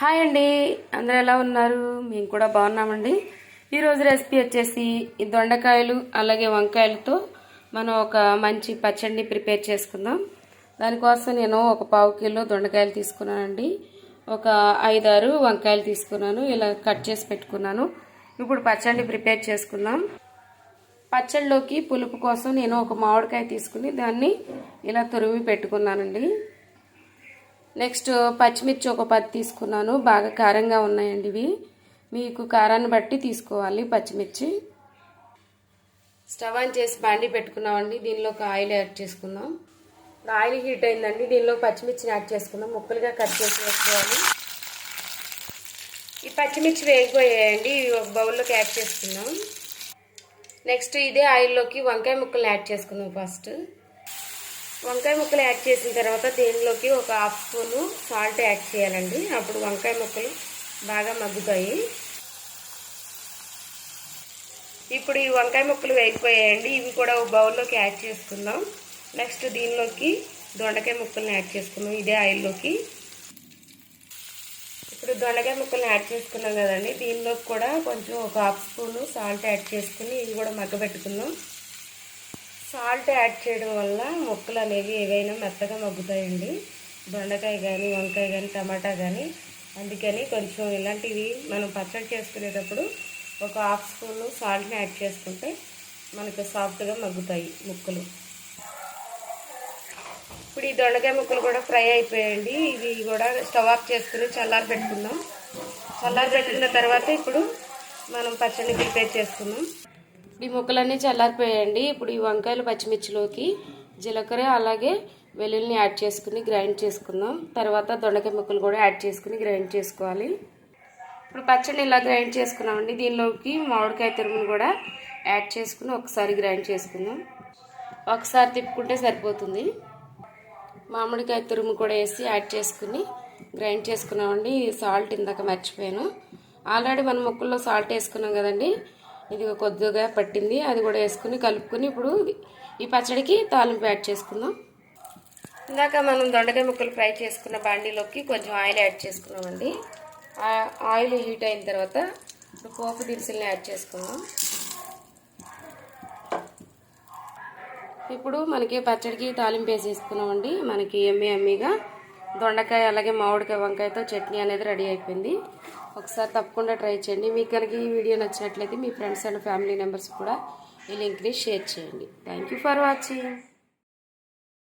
Hi అండి. అందరూ ఎలా ఉన్నారు? మేము కూడా బాగున్నామండి. ఈరోజు రెసిపీ వచ్చేసి ఈ దొండకాయలు అలాగే వంకాయలతో మనం ఒక మంచి పచ్చడిని ప్రిపేర్ చేసుకుందాం. దానికోసం నేను ఒక పావు కిలో దొండకాయలు తీసుకున్నానండి. ఒక ఐదారు వంకాయలు తీసుకున్నాను. ఇలా కట్ చేసి పెట్టుకున్నాను. ఇప్పుడు పచ్చడిని ప్రిపేర్ చేసుకుందాం. పచ్చడిలోకి పులుపు కోసం నేను ఒక మామిడికాయ తీసుకుని దాన్ని ఇలా తురిమి పెట్టుకున్నానండి. నెక్స్ట్ పచ్చిమిర్చి ఒక పది తీసుకున్నాను. బాగా కారంగా ఉన్నాయండి ఇవి. మీకు కారాన్ని బట్టి తీసుకోవాలి పచ్చిమిర్చి. స్టవ్ ఆన్ చేసి బాండి పెట్టుకున్నామండి. దీనిలో ఒక ఆయిల్ యాడ్ చేసుకుందాం. ఆయిల్ హీట్ అయిందండి. దీనిలో పచ్చిమిర్చిని యాడ్ చేసుకుందాం. ముక్కలుగా కట్ చేసి వేసుకోవాలి. ఈ పచ్చిమిర్చి వేగిపోయాయండి. ఇవి ఒక బౌల్లోకి యాడ్ చేసుకుందాం. నెక్స్ట్ ఇదే ఆయిల్లోకి వంకాయ ముక్కలు యాడ్ చేసుకుందాం ఫస్ట్. వంకాయ ముక్కలు యాడ్ చేసిన తర్వాత దీనిలోకి ఒక హాఫ్ స్పూను సాల్ట్ యాడ్ చేయాలండి. అప్పుడు వంకాయ ముక్కలు బాగా మగ్గుతాయి. ఇప్పుడు ఈ వంకాయ ముక్కలు వేగిపోయాయండి. ఇవి కూడా ఒక బౌల్లోకి యాడ్ చేసుకుందాం. నెక్స్ట్ దీనిలోకి దొండకాయ ముక్కల్ని యాడ్ చేసుకుందాం. ఇదే ఆయిల్లోకి. ఇప్పుడు దొండకాయ ముక్కల్ని యాడ్ చేసుకున్నాం కదండి. దీనిలోకి కూడా కొంచెం ఒక హాఫ్ స్పూను సాల్ట్ యాడ్ చేసుకుని ఇవి కూడా మగ్గబెట్టుకుందాం సాల్ట్ యాడ్ చేయడం వల్ల ముక్కలు అనేవి ఏవైనా మెత్తగా మగ్గుతాయండి. దొండకాయ కానీ వంకాయ కానీ టమాటా కానీ అందుకని కొంచెం ఇలాంటివి మనం పచ్చడి చేసుకునేటప్పుడు ఒక హాఫ్ స్పూన్ సాల్ట్ని యాడ్ చేసుకుంటే మనకు సాఫ్ట్గా మగ్గుతాయి ముక్కలు. ఇప్పుడు ఈ దొండకాయ ముక్కలు కూడా ఫ్రై అయిపోయాయండి. ఇవి కూడా స్టవ్ ఆఫ్ చేసుకుని చల్లారి పెట్టుకుందాం. చల్లారి పెట్టుకున్న తర్వాత ఇప్పుడు మనం పచ్చడిని ప్రిపేర్ చేసుకుందాం. ఈ ముక్కలన్నీ చల్లారిపోయాయండి. ఇప్పుడు ఈ వంకాయలు పచ్చిమిర్చిలోకి జీలకర్ర అలాగే వెల్లుల్ని యాడ్ చేసుకుని గ్రైండ్ చేసుకుందాం. తర్వాత దొండకాయ ముక్కలు కూడా యాడ్ చేసుకుని గ్రైండ్ చేసుకోవాలి. ఇప్పుడు పచ్చడి ఇలా గ్రైండ్ చేసుకున్నామండి. దీనిలోకి మామిడికాయ తురుమును కూడా యాడ్ చేసుకుని ఒకసారి గ్రైండ్ చేసుకుందాం. ఒకసారి తిప్పుకుంటే సరిపోతుంది. మామిడికాయ తురుము కూడా వేసి యాడ్ చేసుకుని గ్రైండ్ చేసుకున్నామండి. సాల్ట్ ఇందాక మర్చిపోయాను. ఆల్రెడీ మనం ముక్కల్లో సాల్ట్ వేసుకున్నాం కదండి. ఇది కొద్దిగా పట్టింది అది కూడా వేసుకుని కలుపుకొని ఇప్పుడు ఈ పచ్చడికి తాలింపు యాడ్ చేసుకుందాం. ఇందాక మనం దొండకాయ ముక్కలు ఫ్రై చేసుకున్న బాండీలోకి కొంచెం ఆయిల్ యాడ్ చేసుకున్నామండి. ఆయిల్ హీట్ అయిన తర్వాత ఇప్పుడు పోపు దినుసుల్ని యాడ్ చేసుకుందాం. ఇప్పుడు మనకి పచ్చడికి తాలింపు వేసేసుకున్నామండి. మనకి ఎమ్మె ఎమ్మెగా దొండకాయ అలాగే మామిడికాయ వంకాయతో చట్నీ అనేది రెడీ అయిపోయింది. ఒకసారి తప్పకుండా ట్రై చేయండి. మీకు కనుక ఈ వీడియో నచ్చినట్లయితే మీ ఫ్రెండ్స్ అండ్ ఫ్యామిలీ మెంబర్స్ కూడా ఈ లింక్ని షేర్ చేయండి. Thank for watching